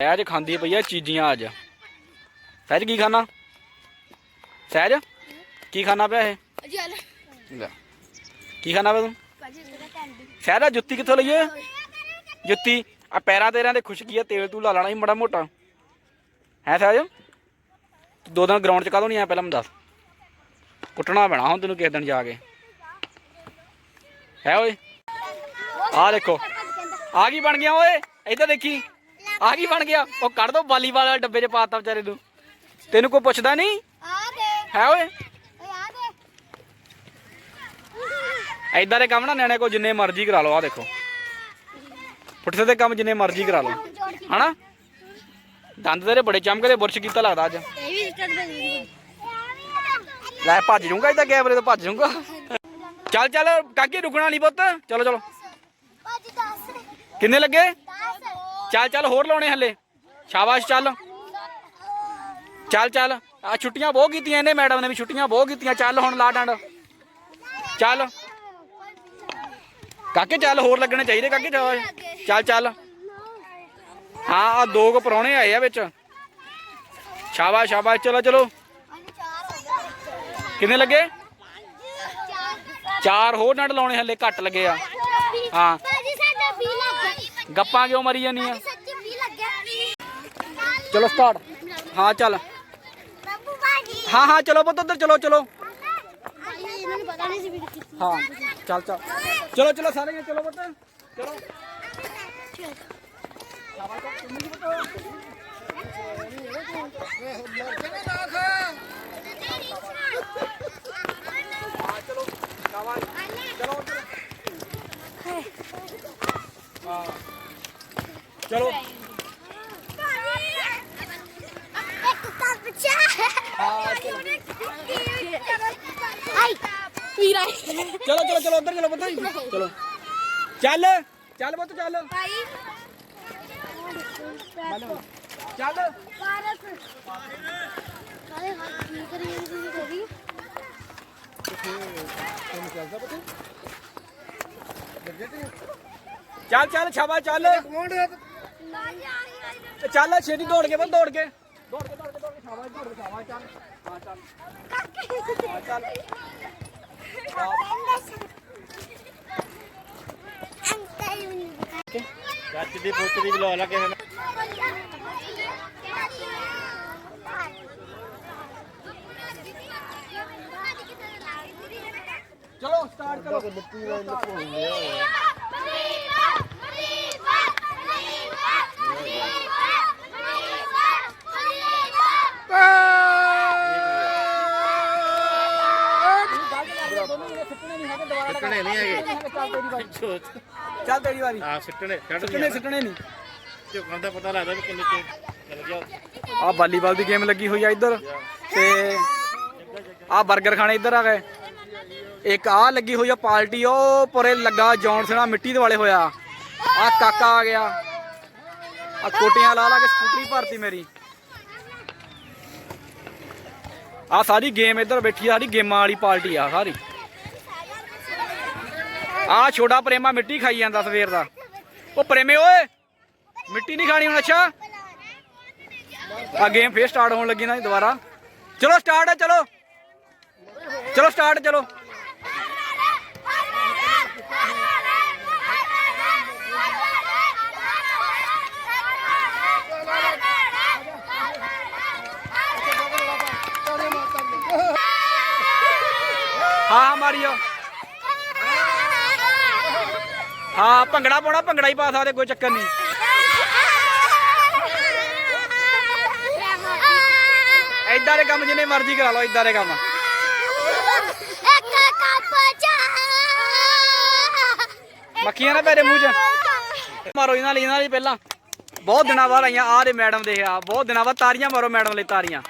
ਸਹਿਜ ਖਾਂਦੀ ਪਈ ਆ ਚੀਜ਼ੀਆਂ ਅੱਜ। ਸਹਿਜ ਕੀ ਖਾਣਾ? ਸਹਿਜ ਕੀ ਖਾਣਾ ਪਿਆ ਇਹ? ਚੱਲ ਲੈ। ਕੀ ਖਾਣਾ ਪਿਆ ਤੂੰ? ਸਹਿਜ ਆ ਜੁੱਤੀ ਕਿੱਥੋਂ ਲਈਏ ਜੁੱਤੀ ਆ ਪੈਰਾਂ ਤੇਰਾਂ ਦੇ ਖੁਸ਼ਕੀ ਆ ਤੇਲ ਤੂੰ ਲਾ ਲੈਣਾ ਸੀ ਮੜਾ ਮੋਟਾ। ਹੈ ਸਹਿਜ? ਤੂੰ ਦੋ ਦਿਨ ਗਰਾਊਂਡ 'ਚ ਕਾਹਦੋਂ ਨਹੀਂ ਆਇਆ ਪਹਿਲਾਂ ਮੈਨੂੰ ਦੱਸ। ਕੁੱਟਣਾ ਪੈਣਾ ਹੁਣ ਤੈਨੂੰ ਕਿਸੇ ਦਿਨ ਜਾ ਕੇ। ਹੈ ਓਏ? ਆ ਦੇਖੋ। ਆ ਕੀ ਬਣ ਗਿਆ ਓਏ? ਇੱਧਰ ਦੇਖੀ। ਆ ਕੀ ਬਣ ਗਿਆ? ਉਹ ਕੱਢ ਦੋ ਵਾਲੀਬਾਲ ਵਾਲੇ ਡੱਬੇ 'ਚ ਪਾਤਾ ਵਿਚਾਰੇ ਨੂੰ। ਤੈਨੂੰ ਕੋਈ ਪੁੱਛਦਾ ਨਹੀਂ? ਆ ਦੇ ਹੈ ਓਏ। ਓਏ ਆ ਦੇ ਐਦਾਂ ਦੇ ਕੰਮ ਨਾ ਨਿਆਣੇ ਕੋ ਜਿੰਨੇ ਮਰਜ਼ੀ ਕਰਾ ਲਓ ਆ ਦੇਖੋ। ਪੁੱਠੇ ਦੇ ਕੰਮ ਜਿੰਨੇ ਮਰਜ਼ੀ ਕਰਾ ਲਓ। ਹਨਾ? ਦੰਦ ਤੇਰੇ ਬੜੇ ਚਮਕਦੇ ਬੁਰਸ਼ ਕੀਤਾ ਲੱਗਦਾ ਅੱਜ। ਇਹ ਵੀ ਲੈ ਭੱਜ ਜਾਊਂਗਾ ਇਦਾਂ ਕੈਮਰੇ ਤੋਂ ਭੱਜ ਜਾਊਂਗਾ। ਚੱਲ ਚੱਲ ਕਾਕੇ ਰੁਕਣਾ ਨਹੀਂ ਪੁੱਤ। ਚਲੋ ਚਲੋ। ਕਿੰਨੇ ਲੱਗੇ? ਚੱਲ ਚੱਲ, ਹੋਰ ਲਾਉਣੇ ਹੱਲੇ। ਸ਼ਾਬਾਸ਼, ਚੱਲ। ਚੱਲ ਚੱਲ। ਆ ਛੁੱਟੀਆਂ ਬਹੁਤ ਕੀਤੀਆਂ ਇਹਨੇ ਮੈਡਮ ਨੇ ਵੀ, ਛੁੱਟੀਆਂ ਬਹੁਤ ਕੀਤੀਆਂ। ਚੱਲ ਹੁਣ ਲਾ ਡੰਡ। ਚੱਲ। ਕਾਕੇ, ਚੱਲ, ਹੋਰ ਲੱਗਣੇ ਚਾਹੀਦੇ ਕਾਕੇ, ਚੱਲ। ਚੱਲ ਹਾਂ ਆ ਦੋ ਕੁ ਪਰੌਣੇ ਆਏ ਆ ਵਿੱਚ। ਸ਼ਾਬਾਸ਼ ਸ਼ਾਬਾਸ਼। ਚਲੋ ਚਲੋ। ਕਿੰਨੇ ਲੱਗੇ? ਚਾਰ ਹੋਰ ਡੰਡ ਲਾਉਣੇ ਹੱਲੇ, ਘੱਟ ਲੱਗੇ ਆ। ਹਾਂ। ਲੱਗ ਗਿਆ ਗੱਪਾਂ ਕਿਉਂ ਮਰੀ ਜਾਂਦੀਆਂ ਸੱਚੀ ਵੀ ਲੱਗ ਗਿਆ ਚਲੋ ਸਟਾਰਟ ਹਾਂ ਚੱਲ ਬੱਬੂ ਭਾਜੀ ਹਾਂ ਹਾਂ ਚਲੋ ਪੁੱਤ ਉੱਧਰ ਚਲੋ ਚਲੋ ਇਹਨਾਂ ਨੂੰ ਪਤਾ ਨਹੀਂ ਸੀ ਵੀ ਕੀਤੀ ਹਾਂ ਚਲੋ। ਚਲੋ ਚਲੋ ਚਲੋ ਚਲੋ ਸ਼ਾਬਾਸ਼ ਚਲੋ ਉੱਧਰ। ਚਲੋ। ਚੱਲ ਚੱਲ ਪੁੱਤ, ਚੱਲ। ਭਾਈ ਚੱਲ। ਭਾਰਤ ਕਾਲੇ ਹੱਥ ਕੀ ਕਰੀ ਜਾਂਦੀ ਸੀ ਚੱਲ ਚੱਲ ਛਾਵਾ ਚੱਲ। ਚੱਲ ਛੇਤੀ ਦੌੜ ਕੇ ਬੰਦ ਦੌੜ ਕੇ। ਦੌੜ ਕੇ ਦੌੜ ਕੇ ਦੌੜ ਕੇ ਛਾਵਾ ਦੌੜ ਕੇ ਛਾਵਾ ਚੱਲ। ਹਾਂ ਚੱਲ। ਹਾਂ ਚੱਲ। ਕੱਚ ਦੀ ਪੁੱਤ ਦੀ ਬੁਲਾ ਲਾ ਨੇ ਚਲੋ ਸਟਾਰਟ ਕਰੋ। ਸਿੱਟਣੇ ਨਹੀਂ ਹੈਗੇ। ਚੱਲ ਤੇਰੀ ਵਾਰੀ। ਆ ਸਿੱਟਣੇ ਸਿੱਟਣੇ ਸਿੱਟਣੇ ਨਹੀਂ। ਝੁਕਣ ਦਾ ਪਤਾ ਲੱਗਦਾ ਵੀ ਕਿੰਨੇ ਚਿਰ ਚੱਲ ਗਿਆ। ਆ ਵਾਲੀਬਾਲ ਦੀ ਗੇਮ ਲੱਗੀ ਹੋਈ ਆ ਇੱਧਰ। ਤੇ ਆ 버ਗਰ ਖਾਣੇ ਇੱਧਰ ਆ ਗਏ। ਇੱਕ ਆ ਲੱਗੀ ਹੋਈ ਆ ਪਾਰਟੀ ਉਹ ਪਰੇ ਲੱਗਾ ਜੌਨਸਨ ਆ ਮਿੱਟੀ ਦੇ ਵਾਲੇ ਹੋਇਆ। ਆ ਕਾਕਾ ਆ ਗਿਆ। ਆ ਕੋਟੀਆਂ ਲਾ ਲਾ ਕੇ ਸਕੂਟਰੀ ਭਰਤੀ ਮੇਰੀ। ਆ ਸਾਰੀ ਗੇਮ ਇੱਧਰ ਬੈਠੀ ਆ ਸਾਰੀ ਗੇਮਾਂ ਵਾਲੀ ਪਾਰਟੀ ਆ ਸਾਰੀ। ਆ ਛੋਟਾ ਪ੍ਰੇਮਾ ਮਿੱਟੀ ਖਾਈ ਜਾਂਦਾ ਸਵੇਰ ਦਾ। ਉਹ ਪ੍ਰੇਮੇ ਓਏ ਮਿੱਟੀ ਨਹੀਂ ਖਾਣੀ ਹੁਣ ਅੱਛਾ? ਆ ਗੇਮ ਫੇਰ ਸਟਾਰਟ ਹੋਣ ਲੱਗੀ ਨਾ ਦੁਬਾਰਾ। ਚਲੋ ਸਟਾਰਟ ਹੈ ਚਲੋ। ਚਲੋ ਸਟਾਰਟ ਚਲੋ। ਹਾਂ ਹਾਂ ਮਾਰੀਓ। ਹਾਂ, ਭੰਗੜਾ ਪਾਉਣਾ, ਭੰਗੜਾ ਹੀ ਪਾ ਸਕਦੇ, ਕੋਈ ਚੱਕਰ ਨਹੀਂ। ਐਦਾਂ ਦੇ ਕੰਮ ਜਿੰਨੇ ਮਰਜ਼ੀ ਕਰਾ ਲਓ ਐਦਾਂ ਦੇ ਕੰਮ। ਇੱਕ ਮੱਖੀਆਂ ਨਾ ਪੈਰੇ ਮੂੰਹ 'ਚ। ਮਾਰੋ ਇਹਨਾਂ ਲਈ ਇਹਨਾਂ ਲਈ ਪਹਿਲਾਂ। ਬਹੁਤ ਦਿਨਾਂ ਬਾਅਦ ਆਈਆਂ, ਆਹ ਦੇ ਮੈਡਮ ਦੇ ਆ, ਬਹੁਤ ਦਿਨਾਂ ਬਾਅਦ ਤਾਰੀਆਂ ਮਾਰੋ ਮੈਡਮ ਲਈ ਤਾਰੀਆਂ।